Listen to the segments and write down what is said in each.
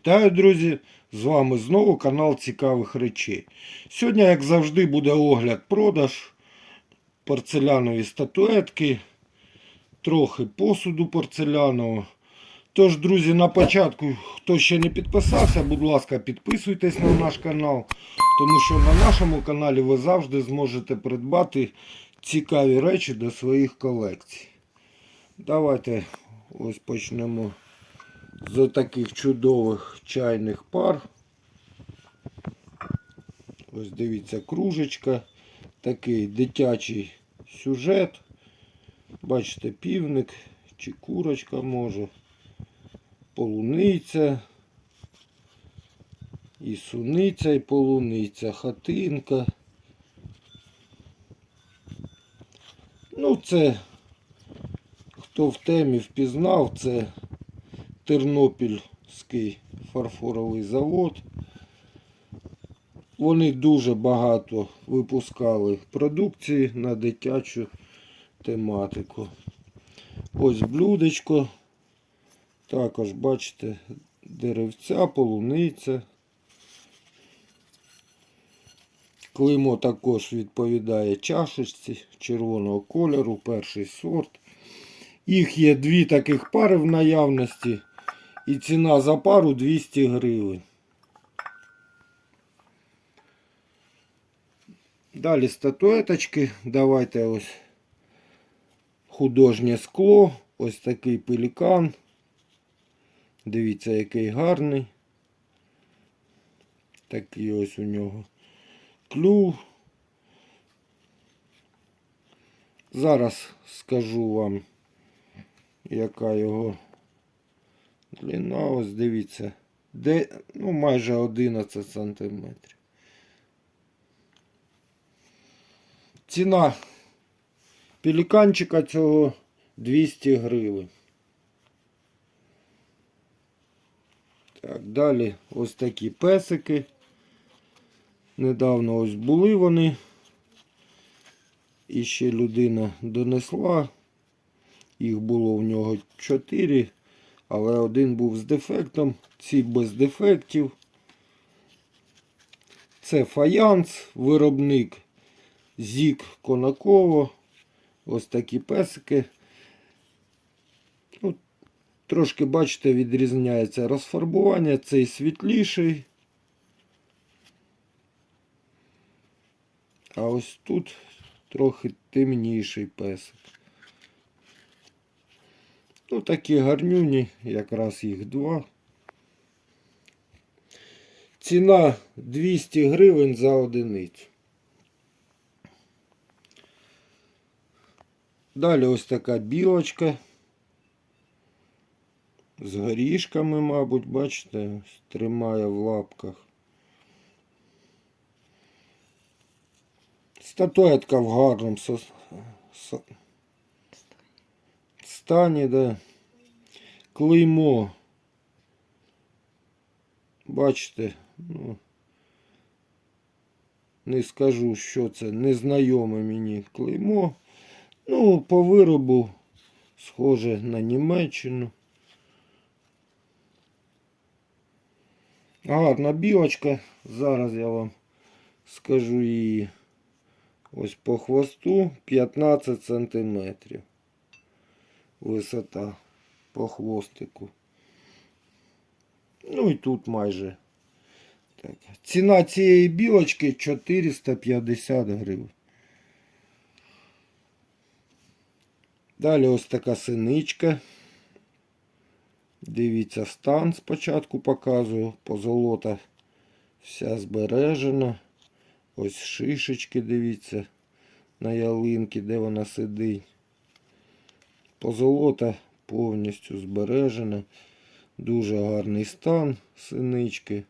Вітаю, друзі! З вами знову канал Цікавих речей. Сьогодні, як завжди, буде огляд продаж порцелянові статуетки, трохи посуду порцелянового. Тож, друзі, на початку, хто ще не підписався, будь ласка, підписуйтесь на наш канал, тому що на нашому каналі ви завжди зможете придбати цікаві речі до своїх колекцій. Давайте ось почнемо з таких чудових чайних пар. Ось дивіться, кружечка, такий дитячий сюжет. Бачите, півник чи курочка може, полуниця, і суниця, і полуниця, хатинка. Ну, це, хто в темі впізнав, це Тернопільський фарфоровий завод. Вони дуже багато випускали продукції на дитячу тематику. Ось блюдечко. Також, бачите, деревця, полуниця. Клеймо також відповідає чашечці червоного кольору, перший сорт. Їх є дві таких пари в наявності. І ціна за пару 200 гривень. Далі статуеточки. Давайте ось художнє скло. Ось такий пелікан. Дивіться, який гарний. Такий ось у нього клюв. Зараз скажу вам, яка його длина. Ось дивіться. Де, ну, майже 11 сантиметрів. Ціна пеліканчика цього 200 гривень. Так, далі ось такі песики. Недавно ось були вони. І ще людина донесла. Їх було в нього 4, але один був з дефектом, ці без дефектів. Це фаянс, виробник Зік Конаково. Ось такі песики. Ну, Трошки, бачите, відрізняється розфарбування. Цей світліший. А ось тут трохи темніший песик. Ну, такі гарнюні, якраз їх два. Ціна 200 гривень за одиницю. Далі ось така білочка. З горішками, мабуть, бачите, тримає в лапках. Статуетка в гарному стані, да. Клеймо. Бачите, ну, не скажу, що це, незнайоме мені клеймо. Ну, по виробу схоже на Німеччину. Гарна білочка. Зараз я вам скажу її. Ось по хвосту 15 сантиметрів. Висота по хвостику. Ну і тут майже. Так. Ціна цієї білочки 450 гривень. Далі ось така синичка. Дивіться, стан спочатку показую. Позолота вся збережена. Ось шишечки, дивіться, на ялинки, де вона сидить. Позолота повністю збережена. Дуже гарний стан синички.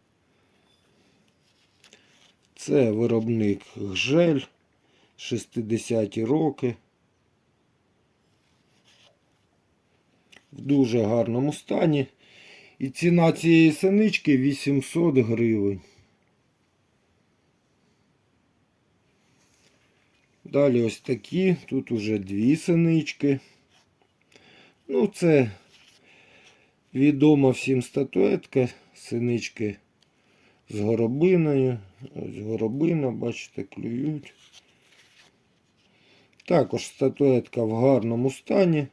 Це виробник гжель 60-ті роки. В дуже гарному стані. І ціна цієї синички 800 гривень. Далі ось такі. Тут уже дві синички. Ну, це відома всім статуетка синички з горобиною. Ось горобина, бачите, клюють. Також статуетка в гарному стані,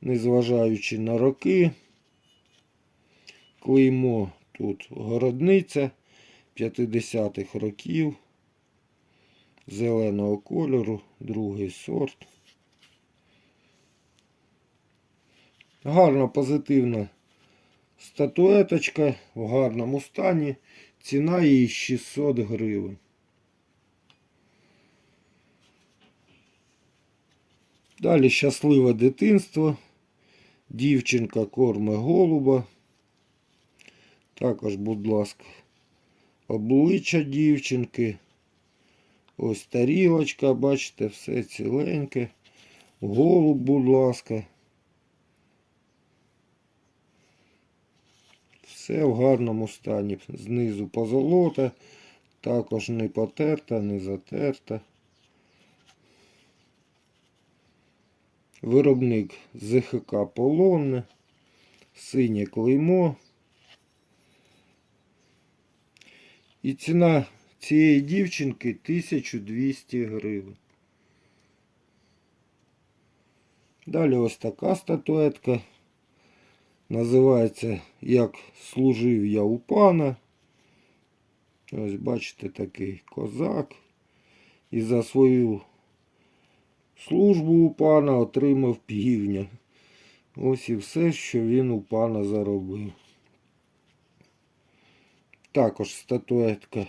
незважаючи на роки. Клеймо тут городниця 50-х років. Зеленого кольору, другий сорт. Гарна позитивна статуеточка в гарному стані. Ціна її 600 гривень. Далі щасливе дитинство. Дівчинка корме голуба. Також, будь ласка, обличчя дівчинки. Ось тарілочка, бачите, все ціленьке. Голуб, будь ласка. Все в гарному стані. Знизу позолота, також не потерта, не затерта. Виробник ЗХК Полонне, синє клеймо. І ціна цієї дівчинки 1200 гривень. Далі ось така статуетка. Називається Як служив я у пана. Ось бачите такий козак. І за свою службу у пана отримав півня. Ось і все, що він у пана заробив. Також статуетка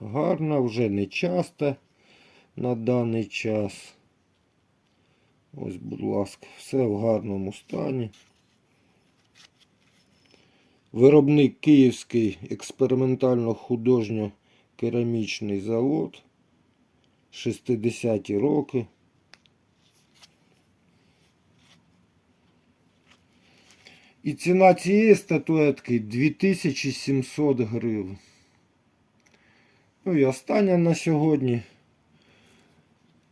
гарна, вже не часто на даний час. Ось, будь ласка, все в гарному стані. Виробник Київський експериментально-художньо-керамічний завод. 60-ті роки. І ціна цієї статуетки 2700 гривень. Ну і остання на сьогодні.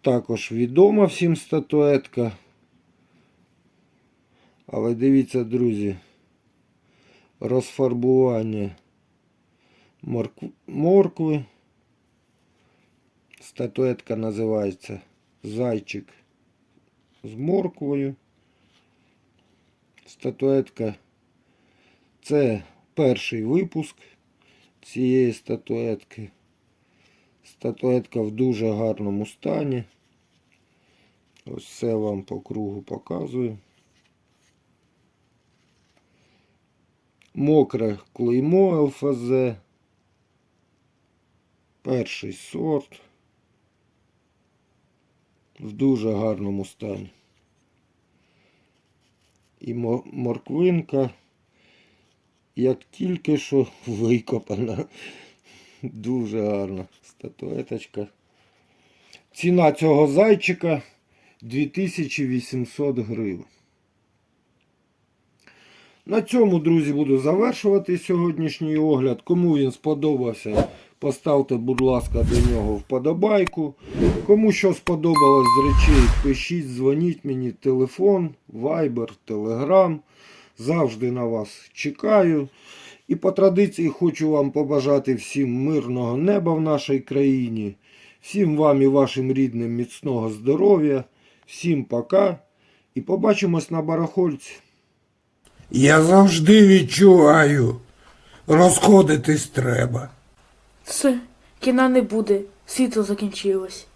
Також відома всім статуетка. Але дивіться, друзі, розфарбування моркв... моркви. Статуетка називається Зайчик з морквою. Статуетка це перший випуск цієї статуетки. Статуетка в дуже гарному стані. Ось все вам по кругу показую. Мокре клеймо ЛФЗ. Перший сорт. В дуже гарному стані. І морквинка, як тільки що викопана. Дуже гарна статуеточка. Ціна цього зайчика 2800 гривень. На цьому, друзі, буду завершувати сьогоднішній огляд. Кому він сподобався, поставте, будь ласка, до нього вподобайку. Кому що сподобалось з речей, пишіть, дзвоніть мені телефон, Viber, Telegram. Завжди на вас чекаю. І по традиції хочу вам побажати всім мирного неба в нашій країні. Всім вам і вашим рідним міцного здоров'я. Всім пока. І побачимось на барахольці. Я завжди відчуваю, розходитись треба. Все, кіна не буде, світло закінчилось.